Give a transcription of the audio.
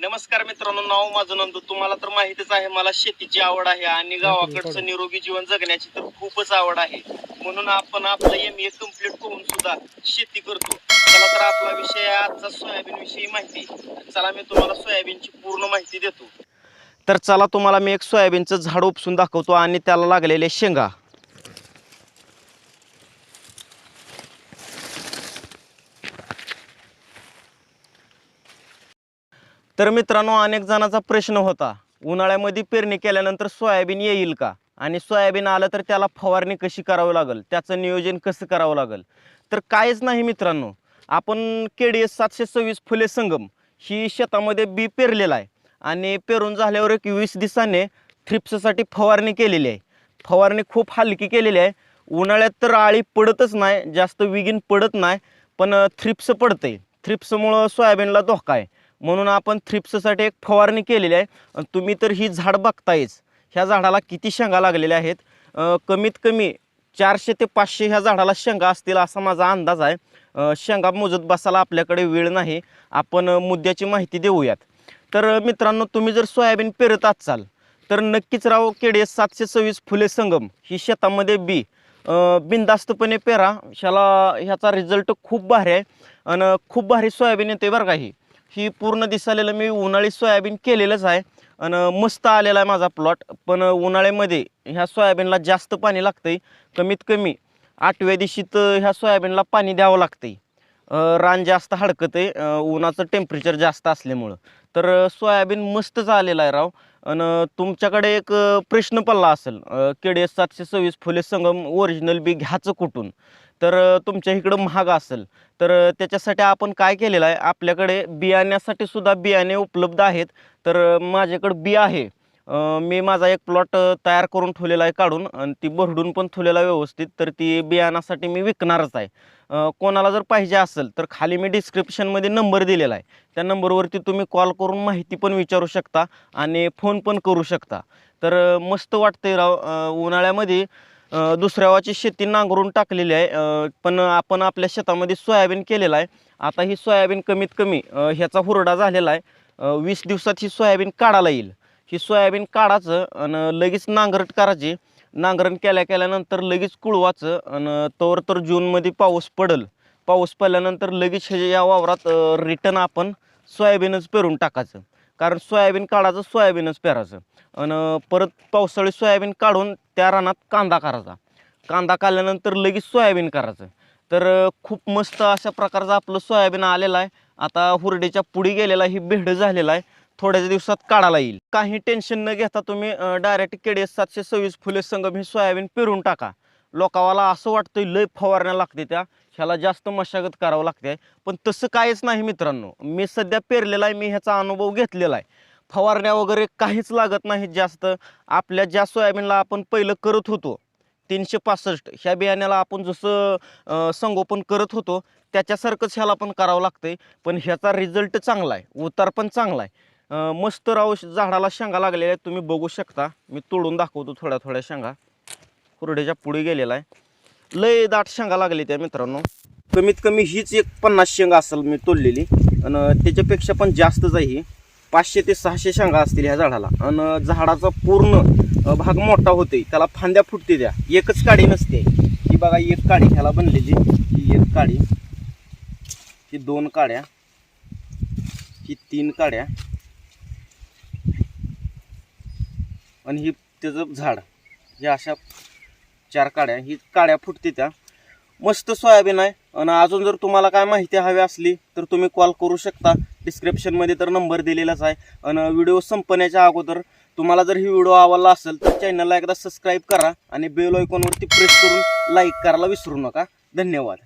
नमस्कार मित्रांनो नाव माझं नंदू. तुम्हाला तर माहितीच आहे मला शेतीची आवड आहे आणि गावाकडचं निरोगी जीवन जगण्याची तर खूपच आवड आहे. म्हणून आपण आपलं एम ए कंप्लीट करून सुद्धा शेती करतो. चला तर आपला विषय आजचा सोयाबीन विषयी माहिती. चला मी तुम्हाला सोयाबीनची पूर्ण माहिती देतो. तर चला तुम्हाला मी एक सोयाबीनचं झाड उपसून दाखवतो आणि त्याला लागलेले शेंगा. तर मित्रांनो अनेक जणांचा प्रश्न होता उन्हाळ्यामध्ये पेरणी केल्यानंतर सोयाबीन येईल का? आणि सोयाबीन आलं तर त्याला फवारणी कशी करावं लागेल? त्याचं नियोजन कसं करावं लागेल? तर काहीच नाही मित्रांनो आपण के डी एस सातशे सव्वीस फुले संगम ही शेतामध्ये बी पेरलेलं आहे. आणि पेरून झाल्यावर एक वीस दिवसाने थ्रिप्ससाठी फवारणी केलेली आहे. फवारणी खूप हलकी केलेली आहे. उन्हाळ्यात तर आळी पडतच नाही जास्त विगीन पडत नाही पण थ्रिप्स पडते थ्रिप्समुळं सोयाबीनला धोका आहे. म्हणून आपण थ्रिप्ससाठी एक फवारणी केलेली आहे. आणि तुम्ही तर ही झाड बघतायच. ह्या झाडाला किती शेंगा लागलेल्या आहेत? कमीत कमी चारशे ते पाचशे ह्या झाडाला शेंगा असतील असा माझा अंदाज आहे. शेंगा मोजत बसायला आपल्याकडे वेळ नाही. आपण मुद्द्याची माहिती देऊयात. तर मित्रांनो तुम्ही जर सोयाबीन पेरत असाल तर नक्कीच राव केडे सातशे सव्वीस फुले संगम ही शेतामध्ये बी अं, बिनधास्तपणे पेरा. ह्याला ह्याचा रिझल्ट खूप भारी आहे. आणि खूप भारी सोयाबीन येते बरं का ही. ही पूर्ण दिसालेलं मी उन्हाळी सोयाबीन केलेलंच आहे. आणि मस्त आलेला आहे माझा प्लॉट पण उन्हाळ्यामध्ये ह्या सोयाबीनला जास्त पाणी लागतंय. कमीत कमी आठव्या दिवशी तर ह्या सोयाबीनला पाणी द्यावं लागतंय. आहे रान जास्त हडकत आहे उन्हाचं टेम्परेचर जास्त असल्यामुळं. तर सोयाबीन मस्तच आलेलं आहे राव. आणि तुमच्याकडे एक प्रश्न पडला असेल. केडे सातशे सव्वीस फुले संगम ओरिजिनल बी घ्यायचं कुठून? तर तुमच्या इकडं महाग असेल. तर त्याच्यासाठी आपण काय केलेलं आहे? आपल्याकडे बियाण्यासाठी सुद्धा बियाणे उपलब्ध आहेत. तर माझ्याकडं बी आहे. मी माझा एक प्लॉट तयार करून ठेवलेला आहे काढून आणि ती भरडून पण ठेवलेला व्यवस्थित तर ती बियाणासाठी मी विकणारच आहे. कोणाला जर पाहिजे असेल तर खाली मी डिस्क्रिप्शनमध्ये नंबर दिलेला आहे. त्या नंबरवरती तुम्ही कॉल करून माहिती पण विचारू शकता आणि फोन पण करू शकता. तर मस्त वाटते राव उन्हाळ्यामध्ये दुसऱ्यावाची शेती नांगरून टाकलेली आहे पण आपण आपल्या शेतामध्ये सोयाबीन केलेलं आहे. आता ही सोयाबीन कमीत कमी ह्याचा हुरडा झालेला आहे. वीस दिवसात ही सोयाबीन काढायला येईल. ही सोयाबीन काढायचं आणि लगेच नांगरट करायची. नांगरण केल्या केल्यानंतर लगेच कुळवाचं आणि तोवर तर जूनमध्ये पाऊस पडल. पाऊस पडल्यानंतर लगेच हे या वावरात रिटर्न आपण सोयाबीनच पेरून टाकायचं. कारण सोयाबीन काढायचं सोयाबीनच पेरायचं. आणि परत पावसाळी सोयाबीन काढून त्या रानात कांदा करायचा. कांदा काढल्यानंतर लगेच सोयाबीन करायचं. तर खूप मस्त अशा प्रकारचं आपलं सोयाबीन आलेलं आहे. आता हुरडीच्या पुढे गेलेला ही भेड झालेला आहे. थोड्याच दिवसात काढायला येईल. काही टेन्शन न घेता तुम्ही डायरेक्ट केडे सातशे सव्वीस फुले संगम ही सोयाबीन पेरून टाका. लोकावाला असं वाटतं लय फवारण्या लागते त्या. ह्याला जास्त मशागत करावं लागते. पण तसं काहीच नाही मित्रांनो. मी सध्या पेरलेला आहे मी ह्याचा अनुभव घेतलेला आहे. फवारण्या वगैरे काहीच लागत नाही जास्त. आपल्या ज्या सोयाबीनला आपण पहिलं करत होतो तीनशे पासष्ट ह्या बियाण्याला आपण जसं संगोपन करत होतो त्याच्यासारखंच ह्याला पण करावं लागतंय. पण ह्याचा रिझल्ट चांगला आहे उतार पण चांगला आहे. मस्त राव झाडाला शेंगा लागलेल्या आहेत. तुम्ही बघू शकता. मी तोडून दाखवतो थोड्या थोड्या शेंगा. कुरड्याच्या पुढे गेलेला आहे. लय दाट शेंगा लागली त्या मित्रांनो. कमीत कमी हीच एक पन्नास शेंगा असेल मी तोडलेली. आणि त्याच्यापेक्षा पण जास्तच आहे ही. पाचशे ते सहाशे शेंगा असतील ह्या झाडाला. आणि झाडाचा पूर्ण भाग मोठा होते त्याला फांद्या फुटते त्या. एकच काडी नसते. ही बघा एक काडी ह्याला बनलेली. ही एक काडी. ही दोन काड्या. ही तीन काड्या. आणि ही त्याचं झाड हे अशा चार काड्या ही काड्या फुटते त्या. मस्त सोयाबीन आहे. आणि अजून जर तुम्हाला काय माहिती हवी असली तर तुम्ही कॉल करू शकता. डिस्क्रिप्शनमध्ये तर नंबर दिलेलाच आहे. आणि व्हिडिओ संपण्याच्या अगोदर तुम्हाला जर ही व्हिडिओ आवडला असेल तर चॅनलला एकदा सबस्क्राईब करा. आणि बेल आयकॉनवरती प्रेस करून लाईक करायला विसरू नका. धन्यवाद.